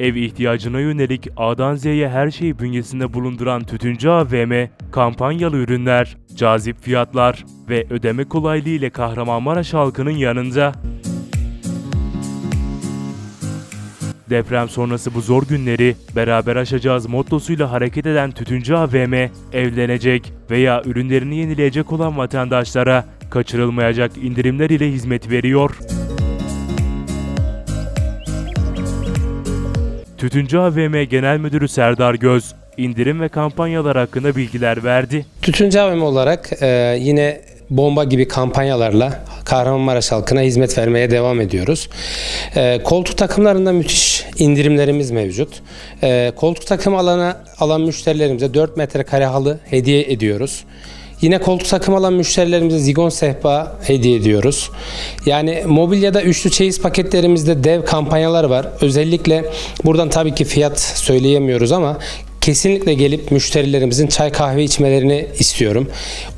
Ev ihtiyacına yönelik A'dan Z'ye her şeyi bünyesinde bulunduran Tütüncü AVM, kampanyalı ürünler, cazip fiyatlar ve ödeme kolaylığı ile Kahramanmaraş halkının yanında. Deprem sonrası bu zor günleri beraber aşacağız mottosuyla hareket eden Tütüncü AVM, evlenecek veya ürünlerini yenileyecek olan vatandaşlara kaçırılmayacak indirimler ile hizmet veriyor. Tütüncü AVM Genel Müdürü Serdar Göz, indirim ve kampanyalar hakkında bilgiler verdi. Tütüncü AVM olarak e, yine bomba gibi kampanyalarla Kahramanmaraş halkına hizmet vermeye devam ediyoruz. E, koltuk takımlarında müthiş indirimlerimiz mevcut. E, koltuk takım alana alan müşterilerimize 4 metrekare halı hediye ediyoruz. Yine koltuk takım alan müşterilerimize zigon sehpa hediye ediyoruz. Yani mobilyada üçlü çeyiz paketlerimizde dev kampanyalar var. Özellikle buradan tabii ki fiyat söyleyemiyoruz ama kesinlikle gelip müşterilerimizin çay kahve içmelerini istiyorum.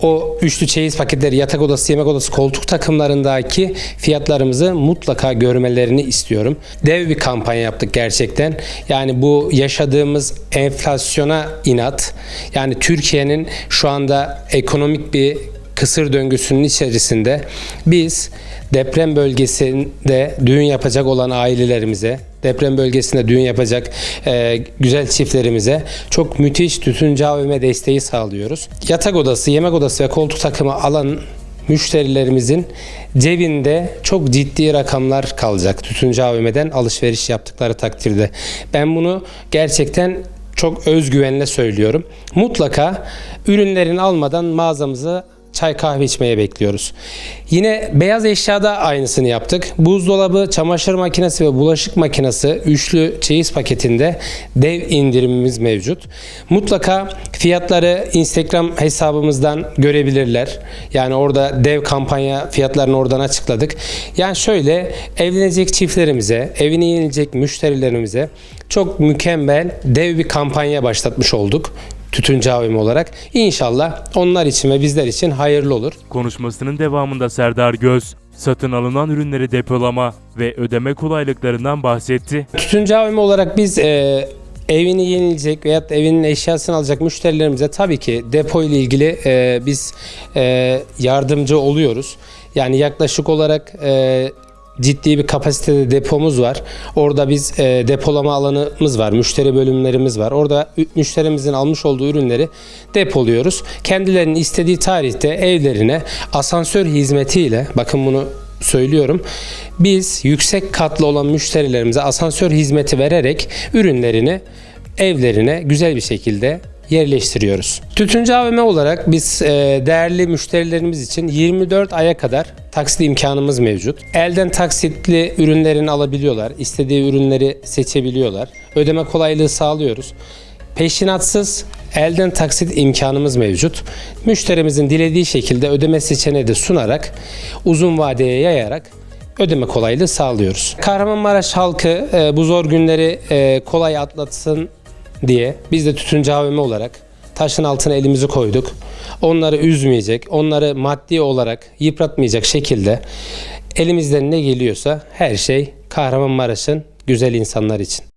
O üçlü çeyiz paketleri, yatak odası, yemek odası, koltuk takımlarındaki fiyatlarımızı mutlaka görmelerini istiyorum. Dev bir kampanya yaptık gerçekten. Yani bu yaşadığımız enflasyona inat. Yani Türkiye'nin şu anda ekonomik bir kısır döngüsünün içerisinde biz deprem bölgesinde düğün yapacak olan ailelerimize, deprem bölgesinde düğün yapacak e, güzel çiftlerimize çok müthiş tütüncü AVM desteği sağlıyoruz. Yatak odası, yemek odası ve koltuk takımı alan müşterilerimizin cebinde çok ciddi rakamlar kalacak tütüncü AVM'den alışveriş yaptıkları takdirde. Ben bunu gerçekten çok özgüvenle söylüyorum. Mutlaka ürünlerini almadan mağazamıza çay kahve içmeye bekliyoruz. Yine beyaz eşyada aynısını yaptık. Buzdolabı, çamaşır makinesi ve bulaşık makinesi üçlü çeyiz paketinde dev indirimimiz mevcut. Mutlaka fiyatları Instagram hesabımızdan görebilirler. Yani orada dev kampanya fiyatlarını oradan açıkladık. Yani şöyle evlenecek çiftlerimize, evini yenilecek müşterilerimize çok mükemmel dev bir kampanya başlatmış olduk. Tütüncü AVM olarak. İnşallah onlar için ve bizler için hayırlı olur. Konuşmasının devamında Serdar Göz, satın alınan ürünleri depolama ve ödeme kolaylıklarından bahsetti. Tütüncü AVM olarak biz e, evini yenilecek veya evinin eşyasını alacak müşterilerimize tabii ki depo ile ilgili e, biz e, yardımcı oluyoruz. Yani yaklaşık olarak e, ciddi bir kapasitede depomuz var. Orada biz e, depolama alanımız var, müşteri bölümlerimiz var. Orada müşterimizin almış olduğu ürünleri depoluyoruz. Kendilerinin istediği tarihte evlerine asansör hizmetiyle, bakın bunu söylüyorum. Biz yüksek katlı olan müşterilerimize asansör hizmeti vererek ürünlerini evlerine güzel bir şekilde yerleştiriyoruz. Tütüncü AVM olarak biz e, değerli müşterilerimiz için 24 aya kadar taksit imkanımız mevcut. Elden taksitli ürünlerini alabiliyorlar. istediği ürünleri seçebiliyorlar. Ödeme kolaylığı sağlıyoruz. Peşinatsız elden taksit imkanımız mevcut. Müşterimizin dilediği şekilde ödeme seçeneği de sunarak uzun vadeye yayarak ödeme kolaylığı sağlıyoruz. Kahramanmaraş halkı e, bu zor günleri e, kolay atlatsın diye biz de Tütüncü AVM olarak taşın altına elimizi koyduk. Onları üzmeyecek, onları maddi olarak yıpratmayacak şekilde elimizden ne geliyorsa her şey Kahramanmaraş'ın güzel insanlar için.